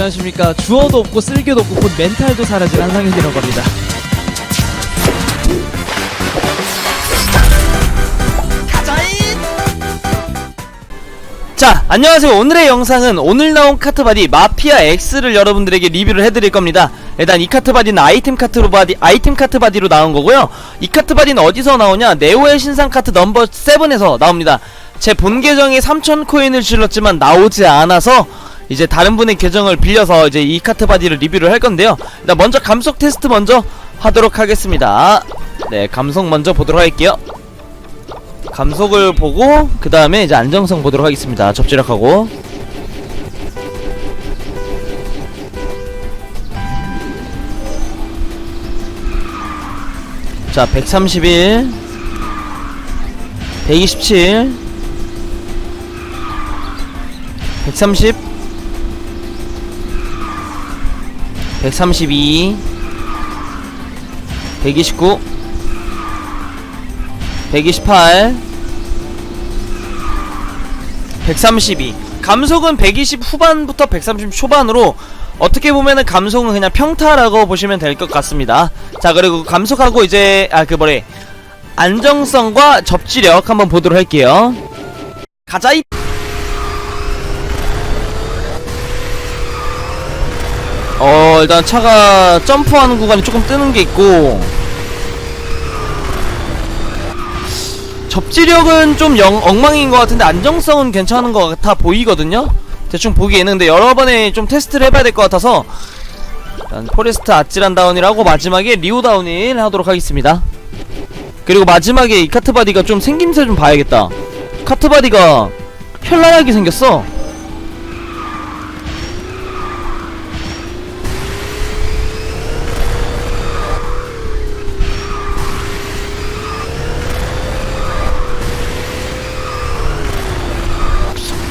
안녕하십니까. 주어도 없고 쓸개도 없고 곧 멘탈도 사라진 한상혁이라고 합니다. 자, 안녕하세요. 오늘의 영상은 오늘 나온 카트바디 마피아 X를 여러분들에게 리뷰를 해드릴 겁니다. 일단 이 카트바디는 아이템 카트로 바디, 아이템 카트바디로 나온 거고요. 이 카트바디는 어디서 나오냐? 네오의 신상 카트 넘버 7에서 나옵니다. 제 본 계정에 3000 코인을 질렀지만 나오지 않아서 이제 다른 분의 계정을 빌려서 이제 이 카트 바디를 리뷰를 할 건데요. 일단 먼저 감속 테스트 먼저 하도록 하겠습니다. 네, 감속 먼저 보도록 할게요. 감속을 보고 그 다음에 이제 안정성 보도록 하겠습니다. 접지력하고 자 131 127 130 132 129 128 132 감속은 120 후반부터 130 초반으로 어떻게 보면은 감속은 그냥 평타라고 보시면 될 것 같습니다. 자 그리고 감속하고 이제 아 그 뭐래. 안정성과 접지력 한번 보도록 할게요. 가자이 어 일단 차가 점프하는 구간이 조금 뜨는 게 있고. 접지력은 좀 영, 엉망인 것 같은데 안정성은 괜찮은 것 같아 보이거든요? 대충 보기에는. 근데 여러 번에 좀 테스트를 해봐야 될 것 같아서 일단 포레스트 아찔한 다운이라고 마지막에 리오 다운을 하도록 하겠습니다. 그리고 마지막에 이 카트바디가 좀 생김새 좀 봐야겠다. 카트바디가 현란하게 생겼어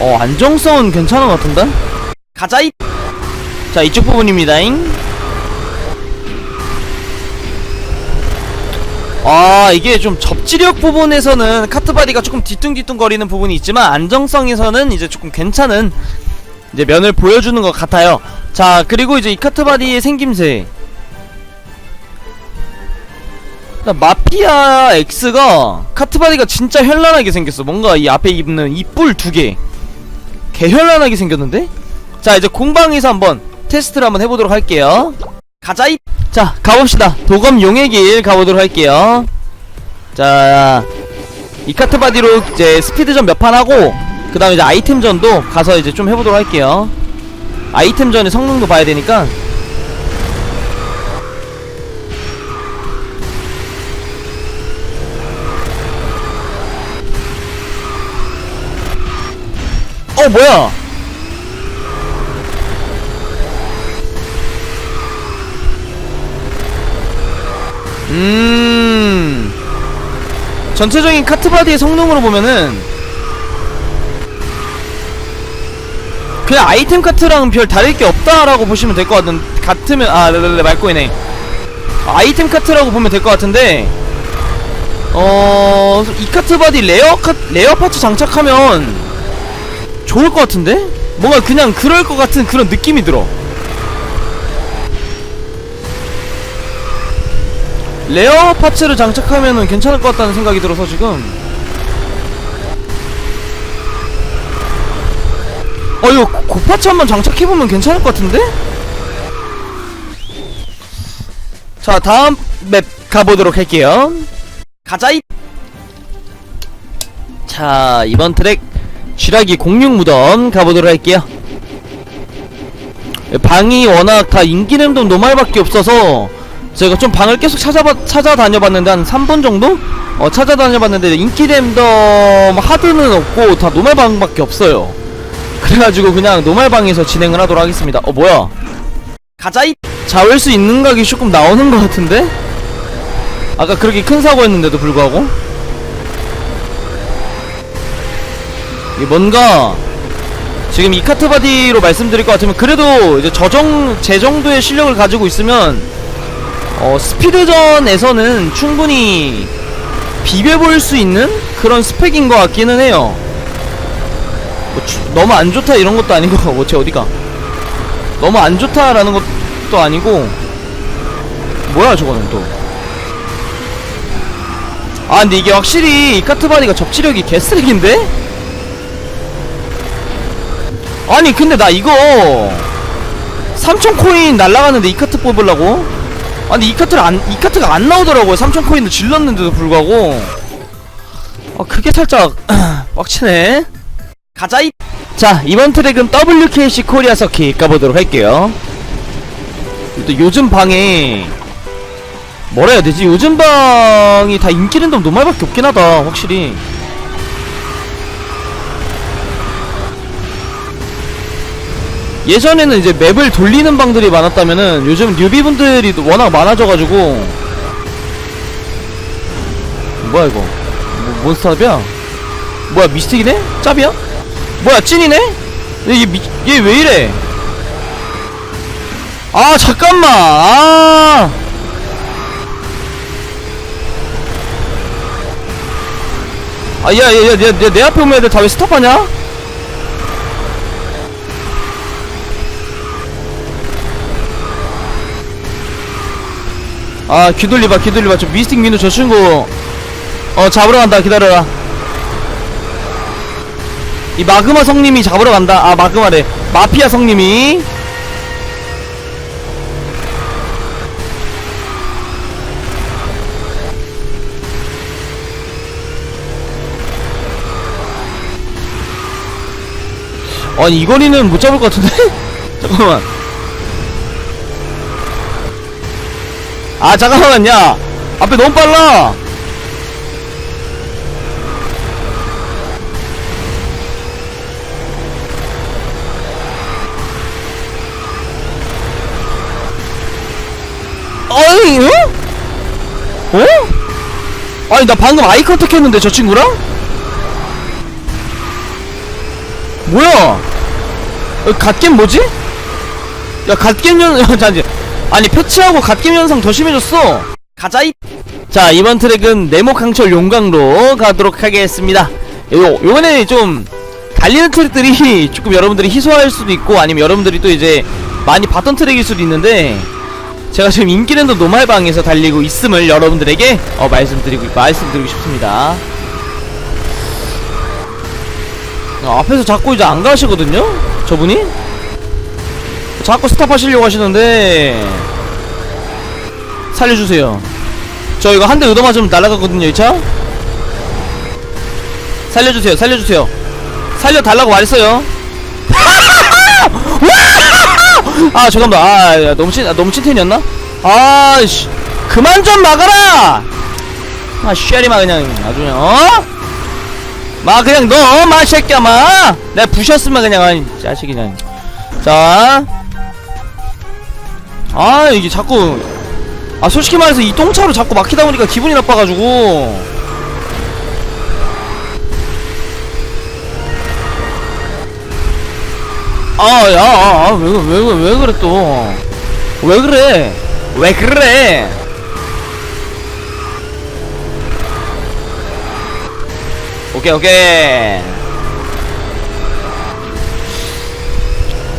어 안정성은 괜찮은 것 같은데? 가자이! 자 이쪽 부분입니다잉. 아 이게 좀 접지력 부분에서는 카트바디가 조금 뒤뚱뒤뚱거리는 부분이 있지만 안정성에서는 이제 조금 괜찮은 이제 면을 보여주는 것 같아요. 자 그리고 이제 이 카트바디의 생김새. 마피아 X가 카트바디가 진짜 현란하게 생겼어. 뭔가 이 앞에 입는 이 뿔 두개 개현란하게 생겼는데? 자 이제 공방에서 한번 테스트를 한번 해보도록 할게요. 가자이 자 가봅시다. 도검 용의 길 가보도록 할게요. 자 이 카트 바디로 이제 스피드전 몇 판 하고 그 다음에 이제 아이템전도 가서 이제 좀 해보도록 할게요. 아이템전의 성능도 봐야 되니까 어 뭐야? 음. 전체적인 카트바디의 성능으로 보면은 그냥 아이템 카트랑 별 다를 게 없다라고 보시면 될 것 같은 같으면 아 랄랄라 말꼬이네. 아이템 카트라고 보면 될 것 같은데 어 이 카트 바디 레어 카 레어 파츠 장착하면 좋을 것 같은데? 뭔가 그냥 그럴 것 같은 그런 느낌이 들어. 레어 파츠를 장착하면은 괜찮을 것 같다는 생각이 들어서 지금. 어 이거 고파츠 한번 장착해보면 괜찮을 것 같은데? 자 다음 맵 가보도록 할게요. 가자이 자 이번 트랙 쥐라기 공룡 무덤 가보도록 할게요. 방이 워낙 다 인기랜덤 노말밖에 없어서 제가 좀 방을 계속 찾아봐, 찾아다녀봤는데 한 3번 정도? 어 찾아다녀봤는데 인기 랜덤 하드는 없고 다 노말방밖에 없어요. 그래가지고 그냥 노말방에서 진행을 하도록 하겠습니다. 어 뭐야? 가자이. 잡을 수 있는 각이 조금 나오는 것 같은데? 아까 그렇게 큰 사고였는데도 불구하고 뭔가 지금 이 카트 바디로 말씀드릴 것 같으면 그래도 이제 저정 제 정도의 실력을 가지고 있으면 어 스피드전에서는 충분히 비벼볼 수 있는 그런 스펙인 것 같기는 해요 뭐 주- 너무 안 좋다 이런 것도 아닌 것 같고 쟤 어디가 너무 안 좋다라는 것도 아니고 뭐야 저거는 또. 아 근데 이게 확실히 이 카트 바디가 접지력이 개쓰레기인데? 아니 근데 나 이거 3000코인 날라가는데 이 카트 뽑으려고? 아니 이 카트를 안, 이 카트가 안 나오더라고요. 3000코인을 질렀는데도 불구하고. 아 그게 살짝 빡치네. 가자 이... 자 이번 트랙은 WKC 코리아 서킷 가보도록 할게요. 또 요즘 방에 뭐라 해야 되지? 요즘 방이 다 인기 랜덤 노말밖에 없긴 하다 확실히 예전에는 이제 맵을 돌리는 방들이 많았다면은 요즘 뉴비분들이 또 워낙 많아져가지고 뭐야 이거 뭐, 몬스터탑이야? 뭐야 미스틱이네? 짭이야? 뭐야 찐이네? 얘얘 왜 이래? 아 잠깐만 아 아, 야, 야, 야, 야, 내, 내 앞에 오면 애들 다 왜 스탑하냐? 아, 귀돌리봐, 귀돌리봐. 저 미스틱 민우 저 친구, 어, 잡으러 간다. 기다려라. 이 마그마 성님이 잡으러 간다. 아, 마그마래. 마피아 성님이. 아니, 이 거리는 못 잡을 것 같은데? 잠깐만. 아, 잠깐만, 야. 앞에 너무 빨라. 어이, 어? 어? 아니, 나 방금 아이 컨택 했는데, 저 친구랑? 뭐야? 어, 갓겜 뭐지? 야, 갓겜 연, 잠시 아니, 표치하고 갓겜 현상 더 심해졌어. 가자, 이. 자, 이번 트랙은 네모 강철 용광로 가도록 하겠습니다. 요, 요번에 좀, 달리는 트랙들이 조금 여러분들이 희소할 수도 있고, 아니면 여러분들이 또 이제 많이 봤던 트랙일 수도 있는데, 제가 지금 인기랜드 노말방에서 달리고 있음을 여러분들에게 어, 말씀드리고 말씀드리고 싶습니다. 어, 앞에서 자꾸 이제 안 가시거든요? 저분이? 자꾸 스탑하시려고 하시는데 살려주세요. 저 이거 한대 얻어맞으면 날아가거든요, 이 차? 살려주세요, 살려주세요. 살려달라고 말했어요. 아 잠깐만 아 야, 너무 친 아, 너무 찐텐이었나? 아씨 그만 좀 막아라 아 쉐리마 그냥 아주 그냥 어? 마 그냥 너마 새끼야 마 내가 부셨으면 그냥 아니 자식이 그냥 자 아 이게 자꾸 아 솔직히 말해서 이 똥차로 자꾸 막히다 보니까 기분이 나빠가지고 아, 야, 아, 아, 왜, 왜, 왜, 왜 그래, 또. 왜 그래? 왜 그래? 오케이, 오케이.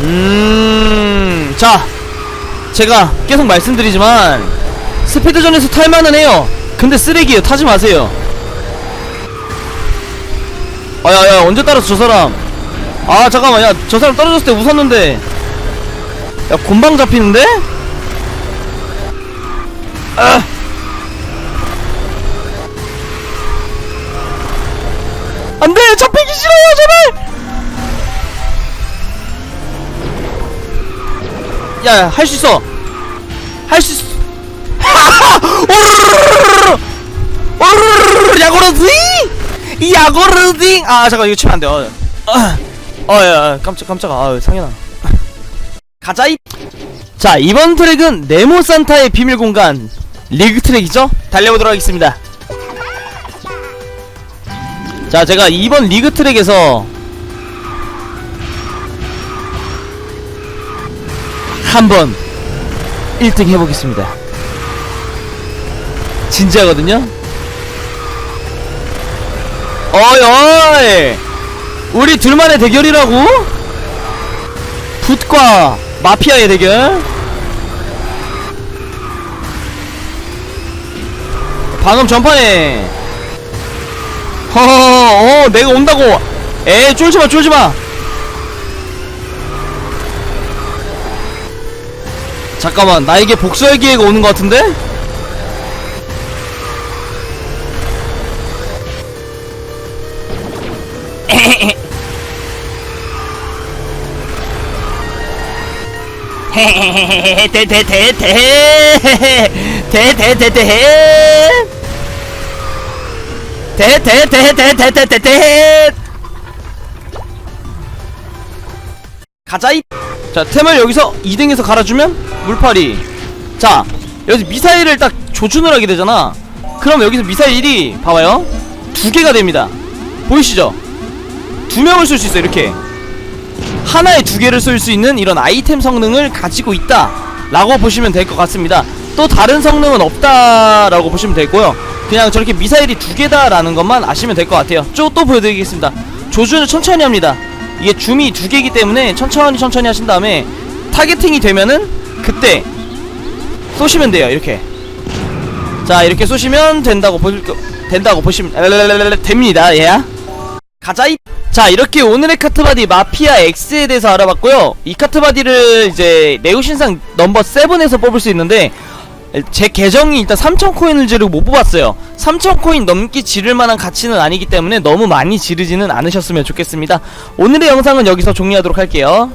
음, 자. 제가 계속 말씀드리지만, 스피드전에서 탈만은 해요. 근데 쓰레기예요. 타지 마세요. 아, 야, 야, 언제 따랐어, 저 사람? 아 잠깐만 야 저 사람 떨어졌을 때 웃었는데 야 곤방 잡히는데? 아 안돼 잡히기 싫어요 야 할 수 있어 할 수 있어 오르르르르르르 오르르르르 야고르딩 야고르딩 아 잠깐 이거 치면 안 돼 어. 아. 어야 깜짝 깜짝아 아 상현아 가자 이. 자 이번 트랙은 네모 산타의 비밀 공간 리그 트랙이죠 달려보도록 하겠습니다 자 제가 이번 리그 트랙에서 한번 1등 해보겠습니다. 진지하거든요? 어이 어이! 우리 둘만의 대결이라고? 붓과 마피아의 대결? 방금 전판에 허허 어 내가 온다고! 에 쫄지마 쫄지마 잠깐만 나에게 복수할 기회가 오는 것 같은데? 대대대대대대대대대대대대대대대대대 가자 이. 자 템을 여기서 2등에서 갈아주면 물파리. 자 여기서 미사일을 딱 조준을 하게 되잖아. 그럼 여기서 미사일이 봐봐요. 두 개가 됩니다. 보이시죠? 두 명을 쏠수 있어 이렇게. 하나에 두 개를 쏠수 있는 이런 아이템 성능을 가지고 있다 라고 보시면 될 것 같습니다. 또 다른 성능은 없다 라고 보시면 되고요. 그냥 저렇게 미사일이 두 개다 라는 것만 아시면 될 것 같아요. 쭉 또 보여드리겠습니다. 조준을 천천히 합니다 이게 줌이 두 개이기 때문에 천천히 천천히 하신 다음에 타겟팅이 되면은 그때 쏘시면 돼요 이렇게. 자 이렇게 쏘시면 된다고 보 된다고 보시면 됩니다 예 가자 이. 자 이렇게 오늘의 카트바디 마피아 X에 대해서 알아봤고요. 이 카트바디를 이제 네오신상 넘버 7에서 뽑을 수 있는데 제 계정이 일단 3,000코인을 지르고 못 뽑았어요. 3,000코인 넘기 지를 만한 가치는 아니기 때문에 너무 많이 지르지는 않으셨으면 좋겠습니다. 오늘의 영상은 여기서 종료하도록 할게요